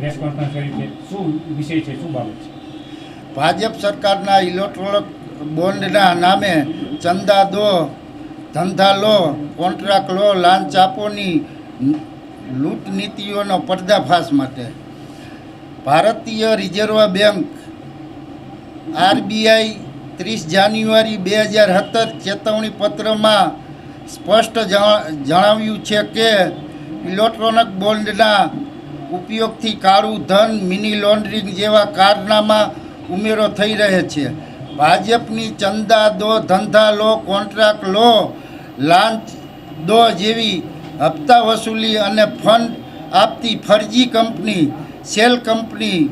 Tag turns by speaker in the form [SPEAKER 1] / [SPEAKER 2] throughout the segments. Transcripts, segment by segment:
[SPEAKER 1] Press conference કરી છે. શું વિષય છે? શું બાબત છે?
[SPEAKER 2] ભાજપ સરકારના ઇલેક્ટ્રોનિક બોન્ડના નામે ચંદા દો, ધંધા લો, કોન્ટ્રાક્ટ લો, લાંચ આપોની લૂંટ નીતિઓનો પર્દાફાશ માટે ભારતીય રિઝર્વ બેંક આરબીઆઈ ત્રીસ જાન્યુઆરી બે હજાર સત્તર ચેતવણી પત્રમાં સ્પષ્ટ જણા- જણાવ્યું છે કે ઇલેક્ટ્રોનિક બોન્ડના ઉપયોગથી કાળું ધન, મિની લોન્ડરિંગ જેવા કારનામાં ઉમેરો થઈ રહે છે. ભાજપની ચંદા દો, ધંધા લો, કોન્ટ્રાક્ટ લો, લાંચ દો જેવી હપ્તા વસૂલી અને ફંડ આપતી ફરજી કંપની, સેલ કંપની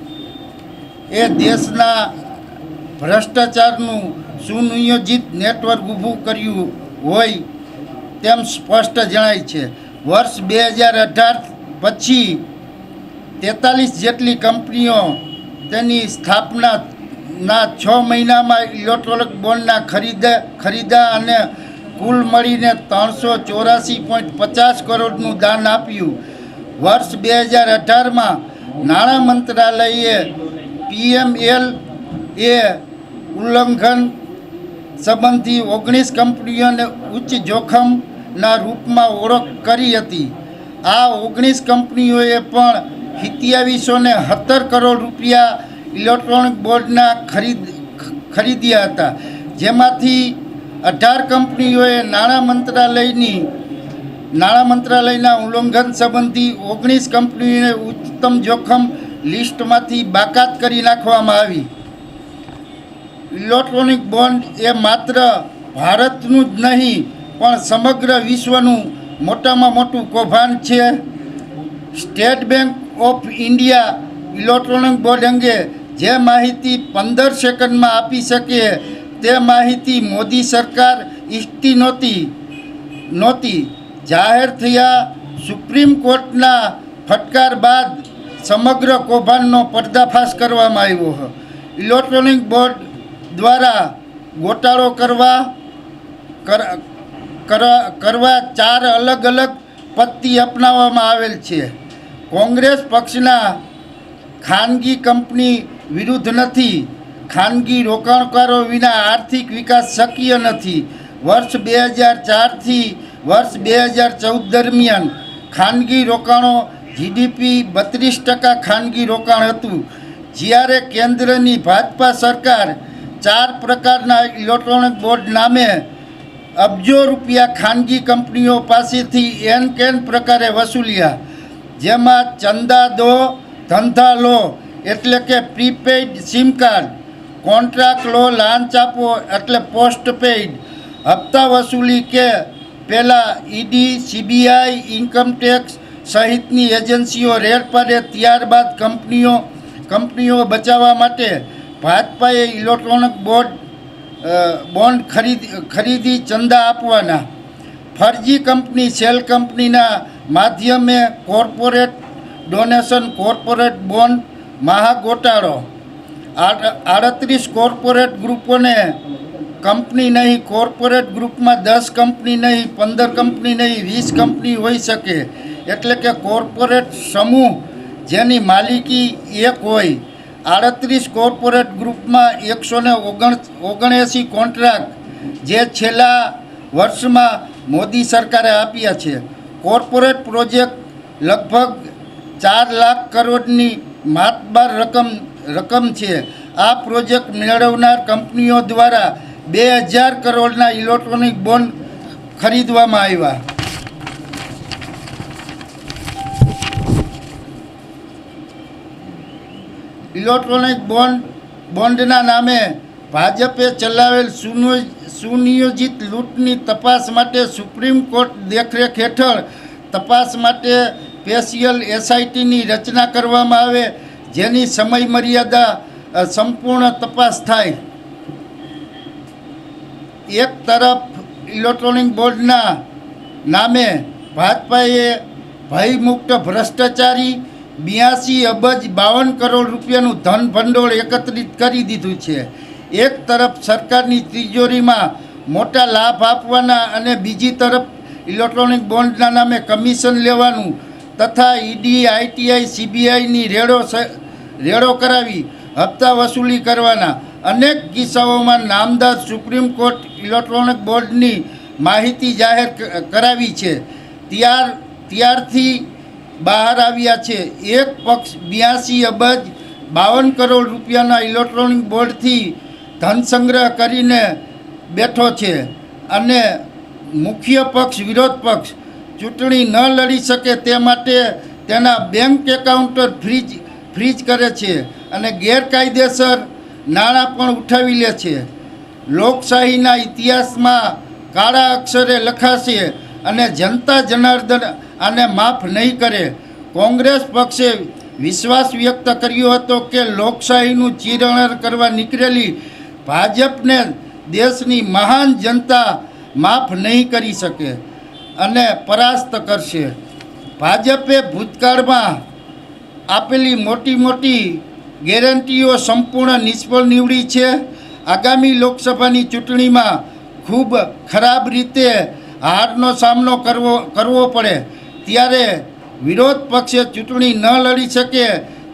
[SPEAKER 2] એ દેશના ભ્રષ્ટાચારનું સુનિયોજિત નેટવર્ક ઊભું કર્યું હોય તેમ સ્પષ્ટ જણાય છે. વર્ષ બે હજાર અઢાર પછી તેતાલીસ જેટલી કંપનીઓ તેની સ્થાપનાના છ મહિનામાં ઇલેક્ટ્રોનિક બોન્ડના ખરીદા ખરીદા અને કુલ મળીને ત્રણસો ચોરાસી પોઈન્ટ પચાસ કરોડનું દાન આપ્યું. વર્ષ બે હજાર અઢારમાં નાણાં મંત્રાલયે પીએમએલ એ ઉલ્લંઘન સંબંધી ઓગણીસ કંપનીઓને ઉચ્ચ જોખમના રૂપમાં ઓળખ કરી હતી. આ ઓગણીસ કંપનીઓએ પણ સિત્યાવીસો ને સત્તર કરોડ રૂપિયા ઇલેક્ટ્રોનિક બોર્ડના ખરીદ, ખરીદ્યા હતા. જેમાંથી અઢાર કંપનીઓએ નાણાં મંત્રાલયની, નાણાં મંત્રાલયના ઉલ્લંઘન સંબંધી ઓગણીસ કંપનીઓને ઉચ્ચતમ જોખમ લિસ્ટમાંથી બાકાત કરી નાખવામાં આવી. ઇલેક્ટ્રોનિક બોન્ડ એ માત્ર ભારતનું જ નહીં, પણ સમગ્ર વિશ્વનું મોટામાં મોટું કૌભાંડ છે. State Bank of India electronic board અંગે જે માહિતી પંદર સેકન્ડમાં આપી શકે, તે માહિતી મોદી સરકાર ઇચ્છતી નહોતી. નહોતી. જાહેર થયા સુપ્રીમ કોર્ટના ફટકાર બાદ સમગ્ર કૌભાંડનો પર્દાફાશ કરવામાં આવ્યો હતો ઇલેક્ટ્રોનિક બોર્ડ દ્વારા ગોટાળો કરવા, કર- કર- કરવા ચાર અલગ અલગ પદ્ધતિ અપનાવવામાં આવેલ છે. કોંગ્રેસ પક્ષના ખાનગી કંપની વિરુદ્ધ નથી. ખાનગી રોકાણકારો વિના આર્થિક વિકાસ શક્ય નથી. વર્ષ બે હજાર ચારથી વર્ષ બે હજાર ચૌદ દરમિયાન ખાનગી રોકાણો જીડીપી બત્રીસ ટકા ખાનગી રોકાણ હતું. જ્યારે કેન્દ્રની ભાજપા સરકાર ચાર પ્રકારના ઇલેક્ટ્રોનિક બોર્ડ નામે અબજો રૂપિયા ખાનગી કંપનીઓ પાસેથી એન કેન પ્રકારે વસૂલ્યા. જેમાં ચંદા દો, ધંધા લો, એટલે કે પ્રીપેઇડ સિમ કાર્ડ કોન્ટ્રાક્ટ લો, લાંચ આપો, એટલે પોસ્ટ પેઇડ હપ્તા વસૂલી કે પહેલાં ઈડી, સીબીઆઈ ઇન્કમટેક્સ સહિતની એજન્સીઓ રેડ પાડે ત્યારબાદ કંપનીઓ કંપનીઓ બચાવવા માટે ભાજપાએ ઇલેક્ટ્રોનિક બોર્ડ બોન્ડ ખરીદી ખરીદી ચંદા આપવાના. ફરજી કંપની, સેલ કંપનીના માધ્યમે કોર્પોરેટ ડોનેશન, કોર્પોરેટ બોન્ડ, મહાગોટાળો. આડ- આડત્રીસ કોર્પોરેટ ગ્રુપોને કંપની નહીં, કોર્પોરેટ ગ્રુપમાં દસ કંપની નહીં, પંદર કંપની નહીં, વીસ કંપની હોઈ શકે. એટલે કે કોર્પોરેટ સમૂહ જેની માલિકી એક હોય. આડત્રીસ કોર્પોરેટ ગ્રુપમાં એકસો ને ઓગણ, ઓગણએંસી કોન્ટ્રાક્ટ જે છેલ્લા વર્ષમાં મોદી સરકારે આપ્યા છે. કોર્પોરેટ પ્રોજેક્ટ લગભગ ચાર લાખ કરોડની માતબાર રકમ રકમ છે. આ પ્રોજેક્ટ મેળવનાર કંપનીઓ દ્વારા બે હજાર કરોડના ઇલેક્ટ્રોનિક બોન્ડ ખરીદવામાં આવ્યા. ઇલેક્ટ્રોનિક બોન્ડ, બોન્ડના નામે ભાજપે ચલાવેલ સુનો- સુનિયોજિત લૂંટની તપાસ માટે સુપ્રીમ કોર્ટ દેખરેખ હેઠળ તપાસ માટે સ્પેશિયલ એસઆઈટીની રચના કરવામાં આવે, જેની સમય મર્યાદા સંપૂર્ણ તપાસ થાય. એક તરફ ઇલેક્ટ્રોનિક બોર્ડના નામે ભાજપાએ ભયમુક્ત ભ્રષ્ટાચારી બ્યાસી અબજ બાવન કરોડ રૂપિયાનું ધન ભંડોળ એકત્રિત કરી દીધું છે. એક તરફ સરકારની તિજોરીમાં મોટા લાભ આપવાના અને બીજી તરફ ઇલેક્ટ્રોનિક બોન્ડના નામે કમિશન લેવાનું તથા ઈડી, આઈટીઆઈ, સીબીઆઈની રેડો રેડો કરાવી હપ્તા વસૂલી કરવાના. અનેક કિસ્સાઓમાં નામદાર સુપ્રીમ કોર્ટ ઇલેક્ટ્રોનિક બોર્ડની માહિતી જાહેર કરાવી છે. ત્યાર, ત્યારથી બહાર આવ્યા છે. એક પક્ષ બ્યાસી અબજ બાવન કરોડ રૂપિયાના ઇલેક્ટ્રોનિક બોર્ડથી ધન સંગ્રહ કરીને બેઠો છે અને મુખ્ય પક્ષ, વિરોધ પક્ષ ચૂંટણી ન લડી શકે તે માટે તેના બેંક એકાઉન્ટ ફ્રીજ ફ્રીજ કરે છે અને ગેરકાયદેસર નાણાં પણ ઉઠાવી લે છે. લોકશાહીના ઇતિહાસમાં કાળા અક્ષરે લખાશે અને જનતા જનાર્દન આને માફ નહીં કરે. કોંગ્રેસ પક્ષે વિશ્વાસ વ્યક્ત કર્યો હતો કે લોકશાહીનું ચીરણ કરવા નીકળેલી ભાજપને દેશની મહાન જનતા માફ નહીં કરી શકે અને પરાસ્ત કરશે. ભાજપે ભૂતકાળમાં આપેલી મોટી મોટી ગેરંટીઓ સંપૂર્ણ નિષ્ફળ નીવડી છે. આગામી લોકસભાની ચૂંટણીમાં ખૂબ ખરાબ રીતે હારનો સામનો કરવો કરવો પડે. ત્યારે વિરોધ પક્ષે ચૂંટણી ન લડી શકે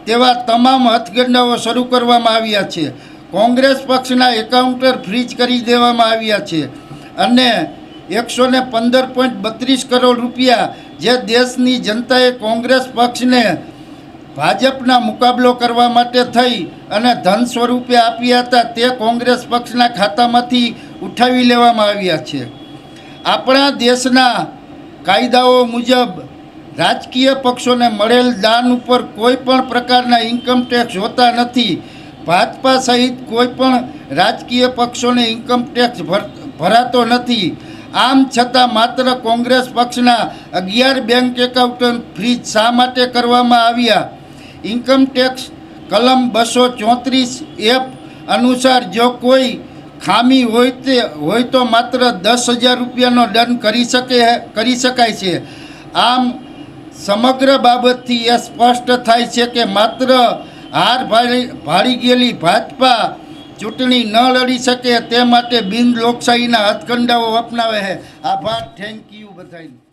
[SPEAKER 2] તેવા તમામ હથગંડાઓ શરૂ કરવામાં આવ્યા છે. કોંગ્રેસ પક્ષના એકાઉન્ટર ફ્રીજ કરી દેવામાં આવ્યા છે. અને એકસો ને પંદર પોઈન્ટ બત્રીસ કરોડ રૂપિયા જે દેશની જનતાએ કોંગ્રેસ પક્ષને ભાજપના મુકાબલો કરવા માટે થઈ અને ધન સ્વરૂપે આપ્યા હતા તે કોંગ્રેસ પક્ષના ખાતામાંથી ઉઠાવી લેવામાં આવ્યા છે. આપણા દેશના કાયદાઓ મુજબ રાજકીય પક્ષોને મળેલ દાન ઉપર કોઈ પણ પ્રકારના ઇન્કમ ટેક્સ હોતા નથી. ભાજપા સહિત કોઈ પણ રાજકીય પક્ષોને ઇન્કમ ટેક્સ ભર- ભરાતો નથી. આમ છતાં માત્ર કોંગ્રેસ પક્ષના અગિયાર બેંક એકાઉન્ટ ફ્રીજ શા માટે કરવામાં આવ્યા? ઇન્કમ ટેક્સ કલમ બસો ચોત્રીસ એફ અનુસાર જો કોઈ ખામી હોય તે, હોય તો માત્ર દસ હજાર રૂપિયાનો દંડ કરી શકે, કરી શકાય છે. આમ સમગ્ર બાબતથી એ સ્પષ્ટ થાય છે કે માત્ર હાર ભાળી ભાળી ગયેલી ભાજપા ચૂંટણી ન લડી શકે તે માટે બિન લોકશાહીના હથકંડાઓ અપનાવે છે. આભાર. થેન્ક યુ બધાને